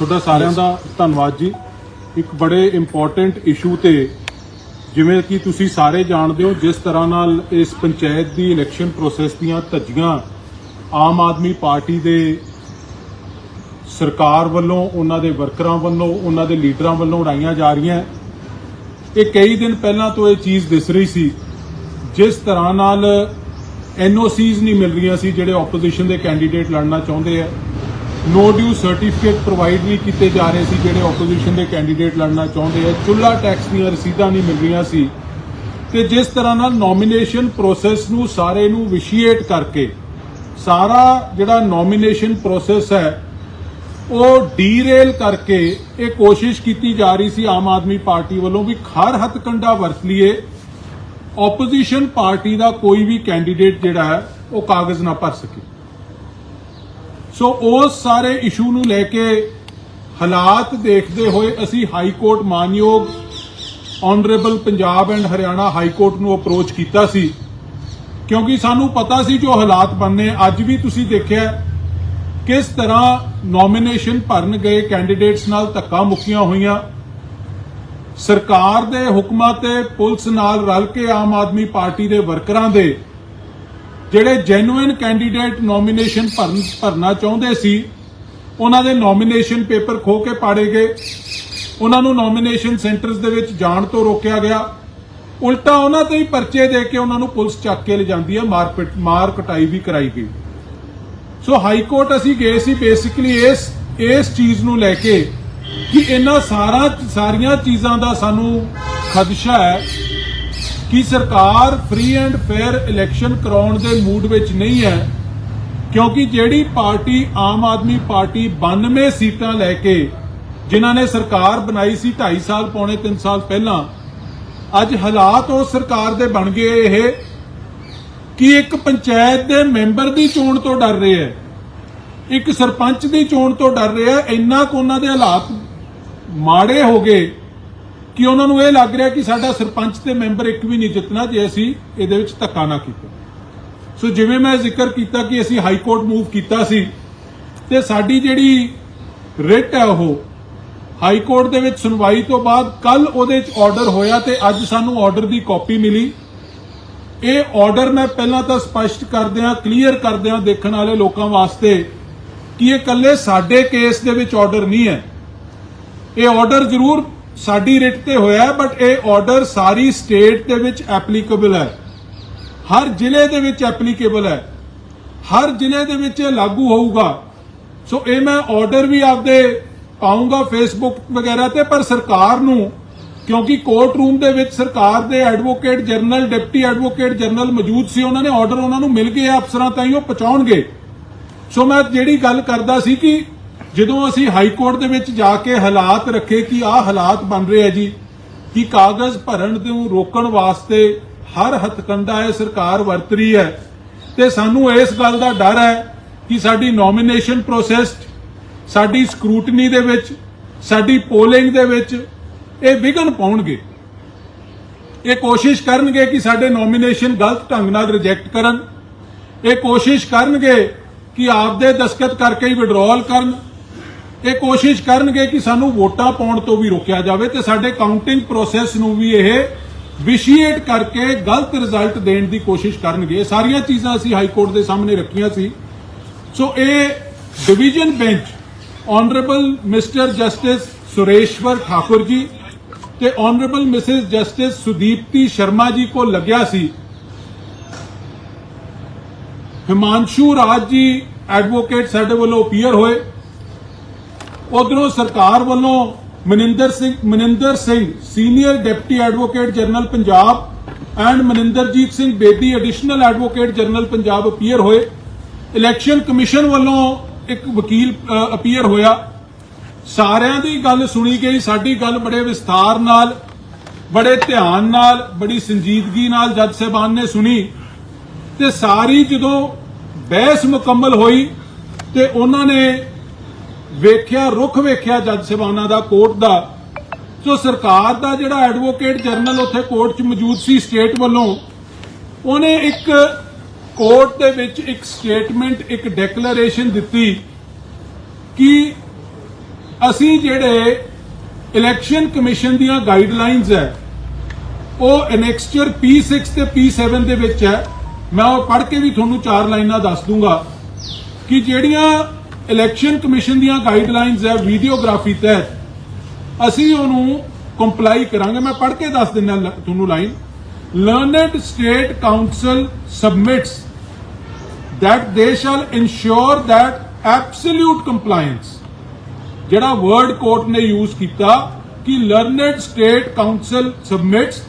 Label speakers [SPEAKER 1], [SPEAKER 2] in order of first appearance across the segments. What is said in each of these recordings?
[SPEAKER 1] ਤੁਹਾਡਾ ਸਾਰਿਆਂ ਦਾ ਧੰਨਵਾਦ ਜੀ। ਇੱਕ ਬੜੇ ਇੰਪੋਰਟੈਂਟ ਇਸ਼ੂ ਤੇ ਜਿਵੇਂ ਕਿ ਤੁਸੀਂ ਸਾਰੇ ਜਾਣਦੇ ਹੋ, ਜਿਸ ਤਰ੍ਹਾਂ ਨਾਲ ਇਸ ਪੰਚਾਇਤ ਦੀ ਇਲੈਕਸ਼ਨ ਪ੍ਰੋਸੈਸ ਦੀਆਂ ਧੱਜੀਆਂ ਆਮ ਆਦਮੀ ਪਾਰਟੀ ਦੇ ਸਰਕਾਰ ਵੱਲੋਂ, ਉਹਨਾਂ ਦੇ ਵਰਕਰਾਂ ਵੱਲੋਂ, ਉਹਨਾਂ ਦੇ ਲੀਡਰਾਂ ਵੱਲੋਂ ਉਡਾਈਆਂ ਜਾ ਰਹੀਆਂ। ਇਹ ਕਈ ਦਿਨ ਪਹਿਲਾਂ ਤੋਂ ਇਹ ਚੀਜ਼ ਦਿਸ ਰਹੀ ਸੀ। ਜਿਸ ਤਰ੍ਹਾਂ ਨਾਲ ਐਨਓਸੀਜ਼ ਨਹੀਂ ਮਿਲ ਰਹੀਆਂ ਸੀ, ਜਿਹੜੇ ਆਪੋਜੀਸ਼ਨ ਦੇ ਕੈਂਡੀਡੇਟ ਲੜਨਾ ਚਾਹੁੰਦੇ ਆ। ਨੋ ਡਿਊ ਸਰਟੀਫਿਕੇਟ ਪ੍ਰੋਵਾਈਡ ਨਹੀਂ ਕੀਤੇ ਜਾ ਰਹੇ ਸੀ, ਜਿਹੜੇ ਆਪੋਜੀਸ਼ਨ ਦੇ ਕੈਂਡੀਡੇਟ ਲੜਨਾ ਚਾਹੁੰਦੇ ਆ। ਚੁੱਲਾ ਟੈਕਸ ਦੀਆਂ ਰਸੀਦਾਂ ਨਹੀਂ ਮਿਲ ਰਹੀਆਂ ਸੀ। ਤੇ ਜਿਸ ਤਰ੍ਹਾਂ ਨਾਲ ਨੋਮੀਨੇਸ਼ਨ ਪ੍ਰੋਸੈਸ ਨੂੰ ਸਾਰੇ ਨੂੰ ਵਿਸ਼ੀਏਟ ਕਰਕੇ ਸਾਰਾ ਜਿਹੜਾ ਨੋਮੀਨੇਸ਼ਨ ਪ੍ਰੋਸੈਸ ਹੈ, ਉਹ ਡੀਰੇਲ ਕਰਕੇ ਇਹ ਕੋਸ਼ਿਸ਼ ਕੀਤੀ ਜਾ ਰਹੀ ਸੀ ਆਮ ਆਦਮੀ ਪਾਰਟੀ ਵੱਲੋਂ ਵੀ ਖਰ ਹੱਥਕੰਡਾ ਵਰਤ ਲਈਏ। ਆਪੋਜੀਸ਼ਨ ਪਾਰਟੀ ਦਾ ਕੋਈ ਵੀ ਕੈਂਡੀਡੇਟ ਜਿਹੜਾ ਹੈ, ਉਹ ਕਾਗਜ਼ ਨਾ ਭਰ ਸਕੇ। ਸੋ ਉਸ ਸਾਰੇ ਇਸ਼ੂ ਨੂੰ ਲੈ ਕੇ ਹਾਲਾਤ ਦੇਖਦੇ ਹੋਏ ਅਸੀਂ ਹਾਈ ਕੋਰਟ ਮਾਨਯੋਗ honourable Punjab and Haryana high court ਨੂੰ ਅਪਰੋਚ ਕੀਤਾ ਸੀ। ਕਿਉਂਕਿ ਸਾਨੂੰ ਪਤਾ ਸੀ ਜੋ ਹਾਲਾਤ ਬਣਨੇ, ਅੱਜ ਵੀ ਤੁਸੀਂ ਦੇਖਿਆ ਕਿਸ ਤਰ੍ਹਾਂ ਨੋਮੀਨੇਸ਼ਨ ਭਰਨ ਗਏ ਕੈਂਡੀਡੇਟਸ ਨਾਲ ਧੱਕਾ ਮੁੱਕੀਆਂ ਹੋਈਆਂ। ਸਰਕਾਰ ਦੇ ਹੁਕਮਾਂ ਤੇ ਪੁਲਿਸ ਨਾਲ ਰਲ ਕੇ ਆਮ ਆਦਮੀ ਪਾਰਟੀ ਦੇ ਵਰਕਰਾਂ ਦੇ ਜਿਹੜੇ ਜੈਨੂਇਨ ਕੈਂਡੀਡੇਟ ਨੋਮੀਨੇਸ਼ਨ ਭਰਨ, ਭਰਨਾ ਚਾਹੁੰਦੇ ਸੀ, ਉਹਨਾਂ ਦੇ ਨੋਮੀਨੇਸ਼ਨ ਪੇਪਰ ਖੋ ਕੇ ਪਾੜੇ ਗਏ। ਉਹਨਾਂ ਨੂੰ ਨੋਮੀਨੇਸ਼ਨ ਸੈਂਟਰਸ ਦੇ ਵਿੱਚ ਜਾਣ ਤੋਂ ਰੋਕਿਆ ਗਿਆ। ਉਲਟਾ ਉਹਨਾਂ ਤੇ ਹੀ ਪਰਚੇ ਦੇ ਕੇ ਉਹਨਾਂ ਨੂੰ ਪੁਲਿਸ ਚੱਕ ਕੇ ਲਿਜਾਂਦੀ ਹੈ, ਮਾਰ ਪਿੱਟ, ਮਾਰ ਕਟਾਈ ਵੀ ਕਰਾਈ ਗਈ। ਸੋ ਹਾਈ ਕੋਰਟ ਅਸੀਂ ਗਏ ਸੀ ਬੇਸਿਕਲੀ ਇਸ ਇਸ ਚੀਜ਼ ਨੂੰ ਲੈ ਕੇ ਕਿ ਇਹਨਾਂ ਸਾਰਾ, ਸਾਰੀਆਂ ਚੀਜ਼ਾਂ ਦਾ ਸਾਨੂੰ ਖਦਸ਼ਾ ਹੈ ਕਿ ਸਰਕਾਰ ਫ੍ਰੀ ਐਂਡ ਫੇਅਰ ਇਲੈਕਸ਼ਨ ਕਰਾਉਣ ਦੇ ਮੂਡ ਵਿੱਚ ਨਹੀਂ ਹੈ, ਕਿਉਂਕਿ ਜਿਹੜੀ ਪਾਰਟੀ ਆਮ ਆਦਮੀ ਪਾਰਟੀ 92 ਸੀਟਾਂ ਲੈ ਕੇ ਜਿਨ੍ਹਾਂ ਨੇ ਸਰਕਾਰ ਬਣਾਈ ਸੀ 2.5 ਸਾਲ, ਪੌਣੇ 3 ਸਾਲ ਪਹਿਲਾਂ, ਅੱਜ ਹਾਲਾਤ ਉਸ ਸਰਕਾਰ ਦੇ ਬਣ ਗਏ ਇਹ ਕਿ ਇੱਕ ਪੰਚਾਇਤ ਦੇ ਮੈਂਬਰ ਦੀ ਚੋਣ ਤੋਂ ਡਰ ਰਹੇ ਹੈ, ਇੱਕ ਸਰਪੰਚ ਦੀ ਚੋਣ ਤੋਂ ਡਰ ਰਿਹਾ ਇੰਨਾ ਕੁ ਉਹਨਾਂ ਦੇ ਹਾਲਾਤ ਮਾੜੇ ਹੋ ਗਏ ਕਿ ਉਹਨਾਂ ਨੂੰ ਇਹ ਲੱਗ ਰਿਹਾ ਕਿ ਸਾਡਾ ਸਰਪੰਚ ਤੇ ਮੈਂਬਰ ਇੱਕ ਵੀ ਨਹੀਂ ਜਿੱਤਣਾ ਜੇ ਅਸੀਂ ਇਹਦੇ ਵਿੱਚ ਧੱਕਾ ਨਾ ਕੀਤਾ। ਸੋ ਜਿਵੇਂ ਮੈਂ ਜ਼ਿਕਰ ਕੀਤਾ ਕਿ ਅਸੀਂ ਹਾਈ ਕੋਰਟ ਮੂਵ ਕੀਤਾ ਸੀ ਤੇ ਸਾਡੀ ਜਿਹੜੀ ਰਿਟ ਹੈ ਉਹ ਹਾਈ ਕੋਰਟ ਦੇ ਵਿੱਚ ਸੁਣਵਾਈ ਤੋਂ ਬਾਅਦ ਕੱਲ ਉਹਦੇ ਵਿੱਚ ਆਰਡਰ ਹੋਇਆ ਤੇ ਅੱਜ ਸਾਨੂੰ ਆਰਡਰ ਦੀ ਕਾਪੀ ਮਿਲੀ। ਇਹ ਆਰਡਰ ਮੈਂ ਪਹਿਲਾਂ ਤਾਂ ਸਪਸ਼ਟ ਕਰਦਿਆਂ ਕਲੀਅਰ ਕਰਦਿਆਂ ਦੇਖਣ ਵਾਲੇ ਲੋਕਾਂ ਵਾਸਤੇ ਕਿ ਇਹ ਇਕੱਲੇ ਸਾਡੇ ਕੇਸ ਦੇ ਵਿੱਚ ਆਰਡਰ ਨਹੀਂ ਹੈ। ਇਹ ਆਰਡਰ ਜ਼ਰੂਰ ਸਾਡੀ ਰਿਟ ਤੇ ਹੋਇਆ ਬਟ ਇਹ ਆਰਡਰ ਸਾਰੀ ਸਟੇਟ ਦੇ ਵਿੱਚ ਐਪਲੀਕੇਬਲ ਹੈ। ਹਰ ਜ਼ਿਲ੍ਹੇ ਦੇ ਵਿੱਚ ਐਪਲੀਕੇਬਲ ਹੈ। ਹਰ ਜ਼ਿਲ੍ਹੇ ਦੇ ਵਿੱਚ ਇਹ ਲਾਗੂ ਹੋਊਗਾ। ਸੋ ਇਹ ਮੈਂ ਆਰਡਰ ਵੀ ਆਪਦੇ ਪਾਉਂਗਾ ਫੇਸਬੁੱਕ ਵਗੈਰਾ ਤੇ, ਪਰ ਸਰਕਾਰ ਨੂੰ, ਕਿਉਂਕਿ ਕੋਰਟ ਰੂਮ ਦੇ ਵਿੱਚ ਸਰਕਾਰ ਦੇ advocate general deputy advocate general ਮੌਜੂਦ ਸੀ, ਉਹਨਾਂ ਨੇ ਆਰਡਰ ਉਹਨਾਂ ਨੂੰ ਮਿਲ ਗਏ, ਅਫਸਰਾਂ ਤਾਈਂ ਉਹ ਪਹੁੰਚਾਉਣਗੇ। ਸੋ ਮੈਂ ਜਿਹੜੀ ਗੱਲ ਕਰਦਾ ਸੀ ਕਿ ਜਦੋਂ ਅਸੀਂ ਹਾਈ ਕੋਰਟ ਦੇ ਵਿੱਚ ਜਾ ਕੇ ਹਾਲਾਤ ਰੱਖੇ ਕਿ ਆਹ ਹਾਲਾਤ ਬਣ ਰਹੇ ਆ ਜੀ, ਕਿ ਕਾਗਜ਼ ਭਰਨ ਨੂੰ ਰੋਕਣ ਵਾਸਤੇ ਹਰ ਹੱਥਕੰਡਾ ਇਹ ਸਰਕਾਰ ਵਰਤ ਰਹੀ ਹੈ, ਤੇ ਸਾਨੂੰ ਇਸ ਗੱਲ ਦਾ ਡਰ ਹੈ ਕਿ ਸਾਡੀ ਨੋਮੀਨੇਸ਼ਨ ਪ੍ਰੋਸੈਸ ਸਾਡੀ ਸਕਰੂਟਨੀ ਦੇ ਵਿੱਚ, ਸਾਡੀ ਪੋਲਿੰਗ ਦੇ ਵਿੱਚ ਇਹ ਵਿਘਨ ਪਾਉਣਗੇ। ਇਹ ਕੋਸ਼ਿਸ਼ ਕਰਨਗੇ ਕਿ ਸਾਡੇ ਨੋਮੀਨੇਸ਼ਨ ਗਲਤ ਢੰਗ ਨਾਲ ਰਿਜੈਕਟ ਕਰਨ। ਇਹ ਕੋਸ਼ਿਸ਼ ਕਰਨਗੇ ਕਿ ਆਪਦੇ ਦਸਖਤ ਕਰਕੇ ਹੀ ਵਿਡਰਾਅਲ ਕਰਨ। ਇਹ ਕੋਸ਼ਿਸ਼ ਕਰਨਗੇ ਕਿ ਸਾਨੂੰ ਵੋਟਾਂ ਪਾਉਣ ਤੋਂ ਵੀ ਰੋਕਿਆ ਜਾਵੇ ਤੇ ਸਾਡੇ ਕਾਊਂਟਿੰਗ ਪ੍ਰੋਸੈਸ ਨੂੰ ਵੀ ਇਹ ਵਿਸ਼ੀਏਟ ਕਰਕੇ ਗਲਤ ਰਿਜ਼ਲਟ ਦੇਣ ਦੀ ਕੋਸ਼ਿਸ਼ ਕਰਨਗੇ। ਇਹ ਸਾਰੀਆਂ ਚੀਜ਼ਾਂ ਅਸੀਂ ਹਾਈ ਕੋਰਟ ਦੇ ਸਾਹਮਣੇ ਰੱਖੀਆਂ ਸੀ। ਸੋ ਇਹ division bench honourable Mr justice Sureshwar Thakur ji ਤੇ honourable Mrs justice Sudipti Sharma ji ਕੋ ਲੱਗਿਆ ਸੀ। ਹਿਮਾਂਸ਼ੂ ਰਾਜ ਜੀ ਐਡਵੋਕੇਟ ਸਾਡੇ ਵੱਲੋਂ ਅਪੀਅਰ ਹੋਏ। ਉਧਰੋਂ ਸਰਕਾਰ ਵੱਲੋਂ Maninder Singh Maninder Singh senior deputy advocate general Punjab and Maninderjit Singh Bedi additional advocate general Punjab appear ਹੋਏ। ਇਲੈਕਸ਼ਨ ਕਮਿਸ਼ਨ ਵੱਲੋਂ ਇੱਕ ਵਕੀਲ ਅਪੀਅਰ ਹੋਇਆ। ਸਾਰਿਆਂ ਦੀ ਗੱਲ ਸੁਣੀ ਗਈ, ਸਾਡੀ ਗੱਲ ਬੜੇ ਵਿਸਥਾਰ ਨਾਲ, ਬੜੇ ਧਿਆਨ ਨਾਲ, ਬੜੀ ਸੰਜੀਦਗੀ ਨਾਲ ਜੱਜ ਸਾਹਿਬਾਨ ਨੇ ਸੁਣੀ। ਤੇ ਸਾਰੀ ਜਦੋਂ ਬਹਿਸ ਮੁਕੰਮਲ ਹੋਈ ਤੇ ਉਹਨਾਂ ਨੇ ਵੇਖਿਆ, ਰੁਖ ਵੇਖਿਆ ਜੱਜ ਸਾਹਿਬਾਨਾਂ ਦਾ, ਕੋਰਟ ਦਾ ਸੋ ਸਰਕਾਰ ਦਾ ਜਿਹੜਾ ਐਡਵੋਕੇਟ ਜਨਰਲ ਉੱਥੇ ਕੋਰਟ 'ਚ ਮੌਜੂਦ ਸੀ ਸਟੇਟ ਵੱਲੋਂ, ਉਹਨੇ ਇੱਕ ਕੋਰਟ ਦੇ ਵਿੱਚ ਇੱਕ ਸਟੇਟਮੈਂਟ ਇੱਕ ਡੈਕਲੇਰੇਸ਼ਨ ਦਿੱਤੀ ਕਿ ਅਸੀਂ ਜਿਹੜੇ ਇਲੈਕਸ਼ਨ ਕਮਿਸ਼ਨ ਦੀਆਂ ਗਾਈਡਲਾਈਨਸ ਹੈ, ਉਹ ਐਨੈਕਸਚਰ P6 ਤੇ P7 ਦੇ ਵਿੱਚ ਹੈ। ਮੈਂ ਉਹ ਪੜ੍ਹ ਕੇ ਵੀ ਤੁਹਾਨੂੰ ਚਾਰ ਲਾਈਨਾਂ ਦੱਸ ਦੂੰਗਾ ਕਿ ਜਿਹੜੀਆਂ ਇਲੈਕਸ਼ਨ ਕਮਿਸ਼ਨ ਦੀਆਂ ਗਾਈਡਲਾਈਨਸ ਹੈ ਵੀਡੀਓਗ੍ਰਾਫੀ ਤਹਿਤ। ਅਸੀਂ ਉਹਨੂੰ ਕੰਪਲਾਈ ਕਰਾਂਗੇ। ਮੈਂ ਪੜ੍ਹ ਕੇ ਦੱਸ ਦਿੰਦਾ ਤੁਹਾਨੂੰ line learned state counsel submits that they shall ensure that absolute compliance ਜਿਹੜਾ ਵਰਡ ਕੋਰਟ ਨੇ ਯੂਜ਼ ਕੀਤਾ ਕਿ learned state counsel submits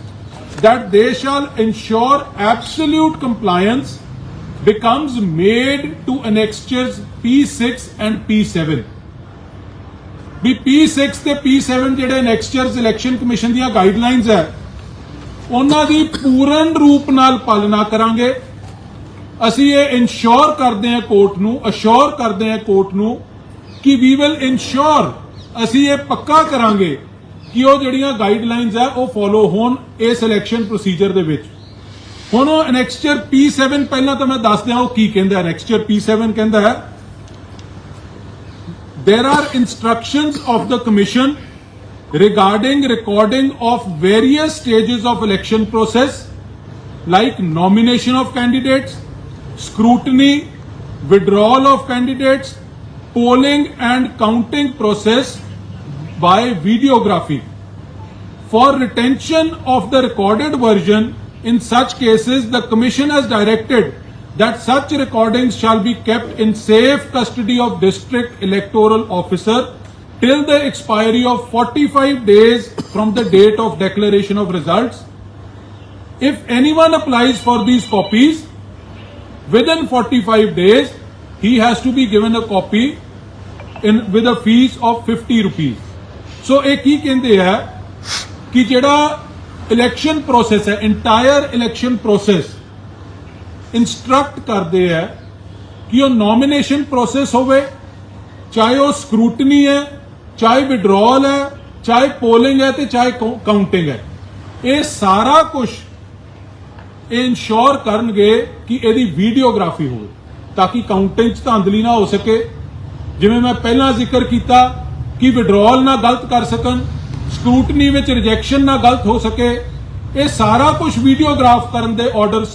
[SPEAKER 1] that they shall ensure absolute compliance becomes made to annexures P6 and P7 ਵੀ P6 ਤੇ P7 ਜਿਹੜੇ annexures election commission ਦੀਆਂ guidelines ਹੈ, ਉਹਨਾਂ ਦੀ ਪੂਰਨ ਰੂਪ ਨਾਲ ਪਾਲਣਾ ਕਰਾਂਗੇ। ਅਸੀਂ ਇਹ ਇਨਸ਼ੋਰ ਕਰਦੇ ਹਾਂ ਕੋਰਟ ਨੂੰ ਅਸ਼ੋਰ ਕਰਦੇ ਹਾਂ ਕੋਰਟ ਨੂੰ ਕਿ ਵੀ ਵਿਲ ਇਨਸ਼ੋਰ ਅਸੀਂ ਇਹ ਪੱਕਾ ਕਰਾਂਗੇ ਕਿ ਉਹ ਜਿਹੜੀਆਂ ਗਾਈਡਲਾਈਨਸ ਹੈ, ਉਹ ਫੋਲੋ ਹੋਣ ਇਸ ਇਲੈਕਸ਼ਨ ਪ੍ਰੋਸੀਜਰ ਦੇ ਵਿੱਚ। ਹੁਣ ਉਹ ਐਨੈਕਸਚਰ P7 ਪਹਿਲਾਂ ਤਾਂ ਮੈਂ ਦੱਸ ਦਿਆਂ ਉਹ ਕੀ ਕਹਿੰਦਾ ਐਨੈਕਸਚਰ P7 ਕਹਿੰਦਾ ਹੈ there are instructions of the commission regarding recording of various stages of election process like nomination of candidates scrutiny withdrawal of candidates polling and counting process by videography for retention of the recorded version in such cases the commission has directed that such recordings shall be kept in safe custody of district electoral officer till the expiry of 45 days from the date of declaration of results if anyone applies for these copies within 45 days he has to be given a copy in with a fees of 50 rupees so ਇਹ ਕੀ ਕਹਿੰਦੇ ਆ ਕਿ ਜਿਹੜਾ election process ਹੈ entire election process instruct ਕਰਦੇ ਹੈ ਕਿ ਉਹ ਨੋਮੀਨੇਸ਼ਨ ਪ੍ਰੋਸੈਸ ਹੋਵੇ, ਚਾਹੇ ਉਹ ਸਕਰੂਟਨੀ ਹੈ, ਚਾਹੇ ਵਿਡਰਾਅਲ ਹੈ, ਚਾਹੇ ਪੋਲਿੰਗ ਹੈ ਤੇ ਚਾਹੇ ਕਾਊਂਟਿੰਗ ਹੈ। ਇਹ ਸਾਰਾ ਕੁਝ ਇਹ ਇਨਸ਼ੋਰ ਕਰਨਗੇ ਕਿ ਇਹਦੀ ਵੀਡੀਓਗ੍ਰਾਫੀ ਹੋਵੇ, ਤਾਂ ਕਿ ਕਾਊਂਟਿੰਗ 'ਚ ਧਾਂਦਲੀ ਨਾ ਹੋ ਸਕੇ। ਜਿਵੇਂ ਮੈਂ ਪਹਿਲਾਂ ਜ਼ਿਕਰ ਕੀਤਾ ਕਿ ਵਿਡਰਾਅਲ ਨਾ ਗਲਤ ਕਰ ਸਕਣ ਸਕਰੂਟਨੀ ਵਿੱਚ ਰਿਜੈਕਸ਼ਨ ਨਾ ਗਲਤ ਹੋ ਸਕੇ, ਇਹ ਸਾਰਾ ਕੁਝ ਵੀਡੀਓਗ੍ਰਾਫ ਕਰਨ ਦੇ ਆਰਡਰ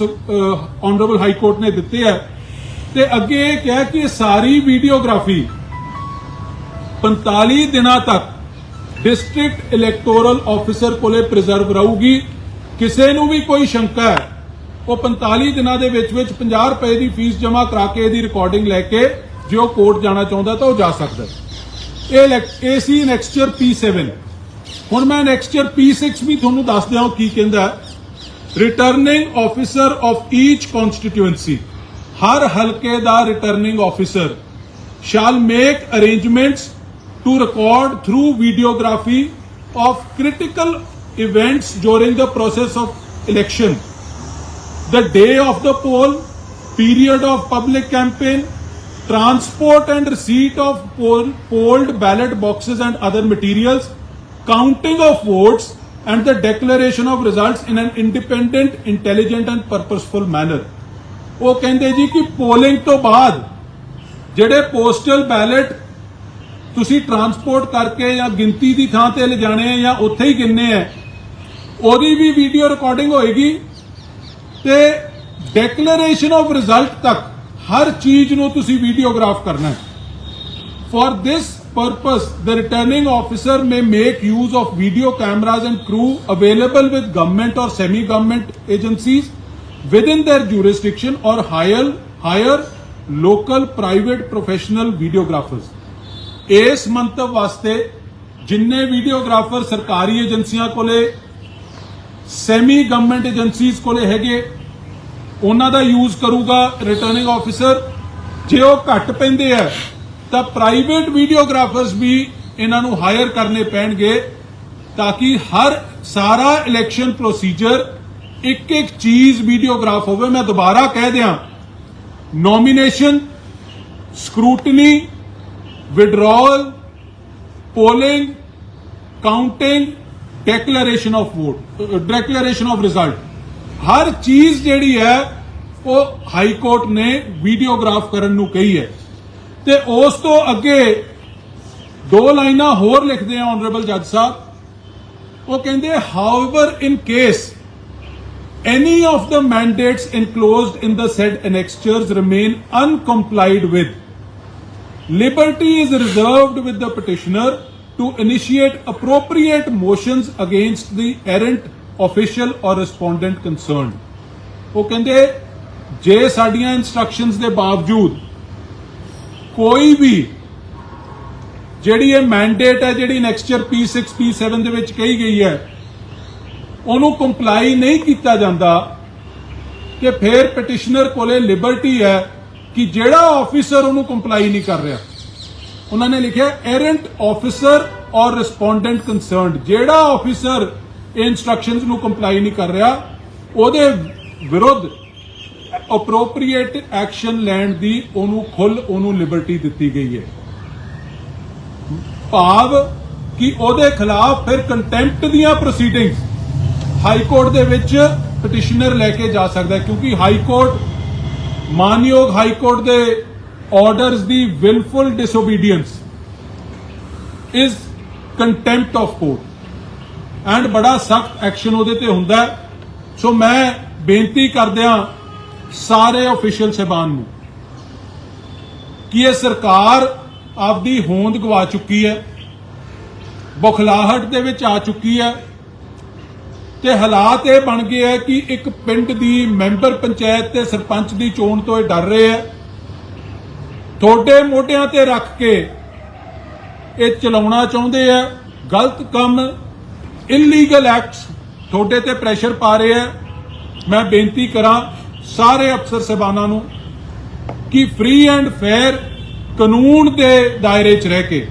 [SPEAKER 1] ਆਨਰੇਬਲ ਹਾਈ ਕੋਰਟ ਨੇ ਦਿੱਤੇ ਹੈ ਤੇ ਅੱਗੇ ਇਹ ਕਿਹਾ ਕਿ ਸਾਰੀ ਵੀਡੀਓਗ੍ਰਾਫੀ 45 ਦਿਨਾਂ ਤੱਕ ਡਿਸਟ੍ਰਿਕਟ ਇਲੈਕਟੋਰਲ ਆਫੀਸਰ ਕੋਲੇ ਪ੍ਰੀਜ਼ਰਵ ਰਹੂਗੀ। ਕਿਸੇ ਨੂੰ ਵੀ ਕੋਈ ਸ਼ੰਕਾ ਹੈ, ਉਹ 45 ਦਿਨਾਂ ਦੇ ਵਿੱਚ ਵਿੱਚ 50 ਰੁਪਏ ਦੀ ਫੀਸ ਜਮ੍ਹਾਂ ਕਰਾ ਕੇ ਇਹਦੀ ਰਿਕਾਰਡਿੰਗ ਲੈ ਕੇ ਜੇ ਉਹ ਕੋਰਟ ਜਾਣਾ ਚਾਹੁੰਦਾ ਤਾਂ ਉਹ ਜਾ ਸਕਦਾ ਹੈ। ਇਹ ਲੈਕ- ਸੀ ਨੈਕਸਚਰ P7 ਹੁਣ ਮੈਂ ਨੈਕਸਟ ਈਅਰ P6 ਵੀ ਤੁਹਾਨੂੰ ਦੱਸ ਦਿਆਂ ਕੀ ਕਹਿੰਦਾ returning officer of each constituency ਹਰ ਹਲਕੇ ਦਾ returning officer shall make arrangements to record through videography of critical events during the process of election the day of the poll, period of public campaign, transport and receipt of poll, polled ballot boxes and other materials, counting of votes and the declaration of results in an independent, intelligent and purposeful manner. ਉਹ ਕਹਿੰਦੇ ਜੀ ਕਿ polling ਤੋਂ ਬਾਅਦ ਜਿਹੜੇ postal belt ਤੁਸੀਂ transport ਕਰਕੇ ਜਾਂ ਗਿਣਤੀ ਦੀ ਥਾਂ ਤੇ ਲਿਜਾਣੇ ਆ ਜਾਂ ਉੱਥੇ ਹੀ ਗਿਣਨੇ ਆ, ਉਹਦੀ ਵੀ ਵੀਡੀਓ ਰਿਕਾਰਡਿੰਗ ਹੋਏਗੀ ਤੇ ਡੈਕਲੇਰੇਸ਼ਨ ਆਫ ਰਿਜ਼ਲਟ ਤੱਕ ਹਰ ਚੀਜ਼ ਨੂੰ ਤੁਸੀਂ ਵੀਡੀਓਗ੍ਰਾਫ ਕਰਨਾ ਹੈ। For this purpose, the returning officer may make use of video cameras and crew available with government or semi-government agencies within their jurisdiction or hire, hire local private professional videographers. ਇਸ ਮੰਤਵ ਵਾਸਤੇ ਜਿੰਨੇ videographer ਸਰਕਾਰੀ ਏਜੰਸੀਆਂ ਕੋਲੇ semi government agencies ਕੋਲੇ ਹੈਗੇ ਉਹਨਾਂ ਦਾ ਯੂਜ਼ ਕਰੂਗਾ ਰਿਟਰਨਿੰਗ ਆਫੀਸਰ ਜੇ ਉਹ ਘੱਟ ਪੈਂਦੇ ਆ ਤਾਂ ਪ੍ਰਾਈਵੇਟ ਵੀਡੀਓਗ੍ਰਾਫਰਸ ਵੀ ਇਹਨਾਂ ਨੂੰ ਹਾਇਰ ਕਰਨੇ ਪੈਣਗੇ ਤਾਂ ਕਿ ਹਰ ਸਾਰਾ ਇਲੈਕਸ਼ਨ ਪ੍ਰੋਸੀਜਰ ਇੱਕ ਇੱਕ ਚੀਜ਼ ਵੀਡੀਓਗ੍ਰਾਫ ਹੋਵੇ। ਮੈਂ ਦੁਬਾਰਾ ਕਹਿ ਦਿਆਂ nomination scrutiny withdrawal polling counting declaration of vote declaration of result ਹਰ ਚੀਜ਼ ਜਿਹੜੀ ਹੈ, ਉਹ ਹਾਈ ਕੋਰਟ ਨੇ ਵੀਡੀਓਗ੍ਰਾਫ ਕਰਨ ਨੂੰ ਕਹੀ ਹੈ। ਤੇ ਉਸ ਤੋਂ ਅੱਗੇ ਦੋ ਲਾਈਨਾਂ ਹੋਰ ਲਿਖਦੇ ਆ ਆਨਰੇਬਲ ਜੱਜ ਸਾਹਿਬ ਉਹ ਕਹਿੰਦੇ however in case any of the mandates enclosed in the said annexures remain uncomplied with liberty is reserved with the petitioner to initiate appropriate motions against the errant official or respondent concerned ਉਹ ਕਹਿੰਦੇ ਜੇ ਸਾਡੀਆਂ instructions ਦੇ ਬਾਵਜੂਦ ਕੋਈ ਵੀ ਜਿਹੜੀ ਇਹ mandate ਹੈ, ਜਿਹੜੀ ਨੈਕਸਚਰ P6 P7 ਦੇ ਵਿੱਚ ਕਹੀ ਗਈ ਹੈ, ਉਹਨੂੰ ਕੰਪਲਾਈ ਨਹੀਂ ਕੀਤਾ ਜਾਂਦਾ ਕਿ ਫਿਰ ਪਟੀਸ਼ਨਰ ਕੋਲੇ ਲਿਬਰਟੀ ਹੈ ਕਿ ਜਿਹੜਾ ਆਫੀਸਰ ਉਹਨੂੰ ਕੰਪਲਾਈ ਨਹੀਂ ਕਰ ਰਿਹਾ। ਉਹਨਾਂ ਨੇ ਲਿਖਿਆ ਐਰੈਂਟ ਆਫੀਸਰ ਔਰ ਰਿਸਪੋਂਡੈਂਟ ਕਨਸਰਨਡ ਜਿਹੜਾ ਆਫੀਸਰ ਇਹ ਇਨਸਟਰਕਸ਼ਨਸ ਨੂੰ ਕੰਪਲਾਈ ਨਹੀਂ ਕਰ ਰਿਹਾ, ਉਹਦੇ ਵਿਰੁੱਧ ਅਪਰੋਪਰੀਏਟ ਐਕਸ਼ਨ ਲੈਣ ਦੀ ਉਹਨੂੰ ਖੁੱਲ, ਉਹਨੂੰ ਲਿਬਰਟੀ ਦਿੱਤੀ ਗਈ ਹੈ। ਭਾਵ ਕਿ ਉਹਦੇ ਖਿਲਾਫ ਫਿਰ ਕੰਟੈਂਪਟ ਦੀਆਂ ਪ੍ਰੋਸੀਡਿੰਗਸ ਹਾਈ ਕੋਰਟ ਦੇ ਵਿੱਚ ਪਟੀਸ਼ਨਰ ਲੈ ਕੇ ਜਾ ਸਕਦਾ ਕਿਉਂਕਿ ਹਾਈ ਕੋਰਟ ਮਾਨਯੋਗ ਹਾਈ ਕੋਰਟ ਦੇ orders the wilful disobedience is contempt of court and ਬੜਾ ਸਖਤ ਐਕਸ਼ਨ ਉਹਦੇ ਤੇ ਹੁੰਦਾ ਸੋ ਮੈਂ ਬੇਨਤੀ ਕਰਦਿਆਂ ਸਾਰੇ ਅਫੀਸ਼ੀਅਲ ਸਹਿਬਾਨ ਨੂੰ ਕਿ ਇਹ ਸਰਕਾਰ ਆਪਦੀ ਹੋਂਦ ਗਵਾ ਚੁੱਕੀ ਹੈ, ਬੁਖਲਾਹਟ ਦੇ ਵਿੱਚ ਆ ਚੁੱਕੀ ਹੈ ਤੇ ਹਾਲਾਤ ਇਹ ਬਣ ਗਏ ਹੈ ਕਿ ਇੱਕ ਪਿੰਡ ਦੀ ਮੈਂਬਰ ਪੰਚਾਇਤ ਤੇ ਸਰਪੰਚ ਦੀ ਚੋਣ ਤੋਂ ਇਹ ਡਰ ਰਹੇ ਹੈ। ਤੁਹਾਡੇ ਮੋਢਿਆਂ ਤੇ ਰੱਖ ਕੇ ਇਹ ਚਲਾਉਣਾ ਚਾਹੁੰਦੇ ਆ ਗਲਤ ਕੰਮ ਇਲੀਗਲ ਐਕਟਸ ਤੁਹਾਡੇ ਤੇ ਪ੍ਰੈਸ਼ਰ ਪਾ ਰਹੇ ਆ ਮੈਂ ਬੇਨਤੀ ਕਰਾਂ ਸਾਰੇ ਅਫਸਰ ਸਹਿਬਾਨਾਂ ਨੂੰ ਕਿ ਫ੍ਰੀ ਐਂਡ ਫੇਅਰ ਕਾਨੂੰਨ ਦੇ ਦਾਇਰੇ 'ਚ ਰਹਿ ਕੇ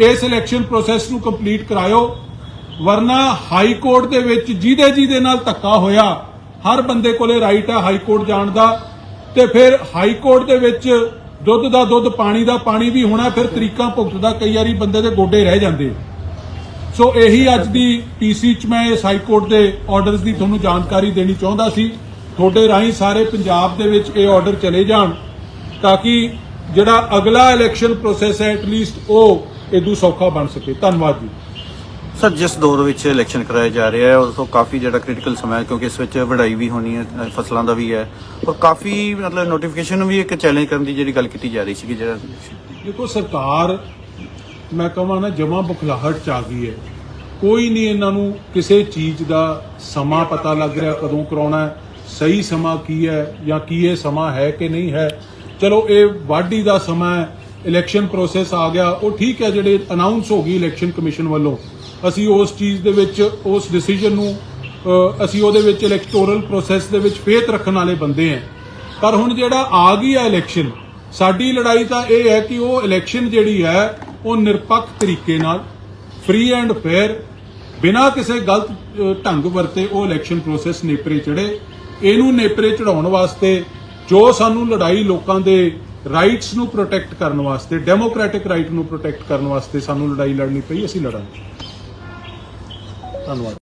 [SPEAKER 1] ਇਸ ਇਲੈਕਸ਼ਨ ਪ੍ਰੋਸੈਸ ਨੂੰ ਕੰਪਲੀਟ ਕਰਾਇਓ, ਵਰਨਾ ਹਾਈ ਕੋਰਟ ਦੇ ਵਿੱਚ ਜਿਹਦੇ ਜਿਹਦੇ ਨਾਲ ਧੱਕਾ ਹੋਇਆ, ਹਰ ਬੰਦੇ ਕੋਲੇ ਰਾਈਟ ਆ ਹਾਈ ਕੋਰਟ ਜਾਣ ਦਾ, ਤੇ ਫਿਰ ਹਾਈ ਕੋਰਟ ਦੇ ਵਿੱਚ ਦੁੱਧ ਦਾ ਦੁੱਧ, ਪਾਣੀ ਦਾ ਪਾਣੀ ਵੀ ਹੋਣਾ, ਫਿਰ ਤਰੀਕਾਂ ਭੁਗਤਦਾ, ਕਈ ਵਾਰੀ ਬੰਦੇ ਦੇ ਗੋਡੇ ਰਹਿ ਜਾਂਦੇ। ਸੋ ਇਹੀ ਅੱਜ ਦੀ ਪੀਸੀ ਚ ਮੈਂ ਇਸ ਹਾਈ ਕੋਰਟ ਦੇ ਆਰਡਰਸ ਦੀ ਤੁਹਾਨੂੰ ਜਾਣਕਾਰੀ ਦੇਣੀ ਚਾਹੁੰਦਾ ਸੀ। ਤੁਹਾਡੇ ਰਾਹੀਂ ਸਾਰੇ ਪੰਜਾਬ ਦੇ ਵਿੱਚ ਇਹ ਆਰਡਰ ਚਲੇ ਜਾਣ ਤਾਂ ਕਿ ਜਿਹੜਾ ਅਗਲਾ ਇਲੈਕਸ਼ਨ ਪ੍ਰੋਸੈਸ ਹੈ ਐਟਲੀਸਟ ਉਹ ਇਦੋਂ ਸੌਖਾ ਬਣ ਸਕੇ। ਧੰਨਵਾਦ ਜੀ।
[SPEAKER 2] ਸਰ ਜਿਸ ਦੌਰ ਵਿੱਚ ਇਲੈਕਸ਼ਨ ਕਰਾਇਆ ਜਾ ਰਿਹਾ ਹੈ ਉਸ ਤੋਂ ਕਾਫੀ ਜਿਹੜਾ ਕ੍ਰਿਟੀਕਲ ਸਮਾਂ ਹੈ ਕਿਉਂਕਿ ਇਸ ਵਿੱਚ ਵਢਾਈ ਵੀ ਹੋਣੀ ਹੈ ਫਸਲਾਂ ਦਾ ਵੀ ਹੈ ਔਰ ਕਾਫੀ ਮਤਲਬ ਨੋਟੀਫਿਕੇਸ਼ਨ ਨੂੰ ਵੀ ਇੱਕ ਚੈਲੰਜ ਕਰਨ ਦੀ ਜਿਹੜੀ ਗੱਲ ਕੀਤੀ ਜਾ ਰਹੀ ਸੀ ਕਿ ਜਿਹੜਾ
[SPEAKER 1] ਦੇਖੋ ਸਰਕਾਰ ਮੈਂ ਕਹਾਂ ਨਾ ਜਮਾ ਬੁਖਲਾਹਟ ਚ ਆ ਗਈ ਹੈ। ਕੋਈ ਨਹੀਂ ਇਹਨਾਂ ਨੂੰ ਕਿਸੇ ਚੀਜ਼ ਦਾ ਸਮਾਂ ਪਤਾ ਲੱਗ ਰਿਹਾ ਕਦੋਂ ਕਰਾਉਣਾ ਹੈ। ਸਹੀ ਸਮਾਂ ਕੀ ਹੈ ਜਾਂ ਕੀ ਇਹ ਸਮਾਂ ਹੈ ਕਿ ਨਹੀਂ ਹੈ? ਚਲੋ, ਇਹ ਵਾਢੀ ਦਾ ਸਮਾਂ ਹੈ ਇਲੈਕਸ਼ਨ ਪ੍ਰੋਸੈਸ ਆ ਗਿਆ, ਉਹ ਠੀਕ ਹੈ ਜਿਹੜੇ ਅਨਾਉਂਸ ਹੋ ਗਈ ਇਲੈਕਸ਼ਨ ਕਮਿਸ਼ਨ ਵੱਲੋਂ। ਅਸੀਂ ਉਸ ਚੀਜ਼ ਦੇ ਵਿੱਚ, ਉਸ ਡਿਸੀਜਨ ਨੂੰ ਅਸੀਂ ਉਹਦੇ ਵਿੱਚ ਇਲੈਕਟੋਰਲ ਪ੍ਰੋਸੈਸ ਦੇ ਵਿੱਚ ਫੇਥ ਰੱਖਣ ਵਾਲੇ ਬੰਦੇ ਹਾਂ। ਪਰ ਹੁਣ ਜਿਹੜਾ ਆ ਗਈ ਹੈ ਇਲੈਕਸ਼ਨ ਸਾਡੀ ਲੜਾਈ ਤਾਂ ਇਹ ਹੈ ਕਿ ਉਹ ਇਲੈਕਸ਼ਨ ਜਿਹੜੀ ਹੈ, ਉਹ ਨਿਰਪੱਖ ਤਰੀਕੇ ਨਾਲ ਫ੍ਰੀ ਐਂਡ ਫੇਅਰ ਬਿਨਾਂ ਕਿਸੇ ਗਲਤ ਢੰਗ ਵਰਤੇ ਉਹ ਇਲੈਕਸ਼ਨ ਪ੍ਰੋਸੈਸ ਨੇਪਰੇ ਚੜੇ ਇਹਨੂੰ ਨੇਪਰੇ ਚੜਾਉਣ ਵਾਸਤੇ ਜੋ ਸਾਨੂੰ ਲੜਾਈ ਲੋਕਾਂ ਦੇ ਰਾਈਟਸ ਨੂੰ ਪ੍ਰੋਟੈਕਟ ਕਰਨ ਵਾਸਤੇ ਡੈਮੋਕ੍ਰੈਟਿਕ ਰਾਈਟ ਨੂੰ ਪ੍ਰੋਟੈਕਟ ਕਰਨ ਵਾਸਤੇ ਸਾਨੂੰ ਲੜਾਈ ਲੜਨੀ ਪਈ, ਅਸੀਂ ਲੜਾਂਗੇ। ਧੰਨਵਾਦ।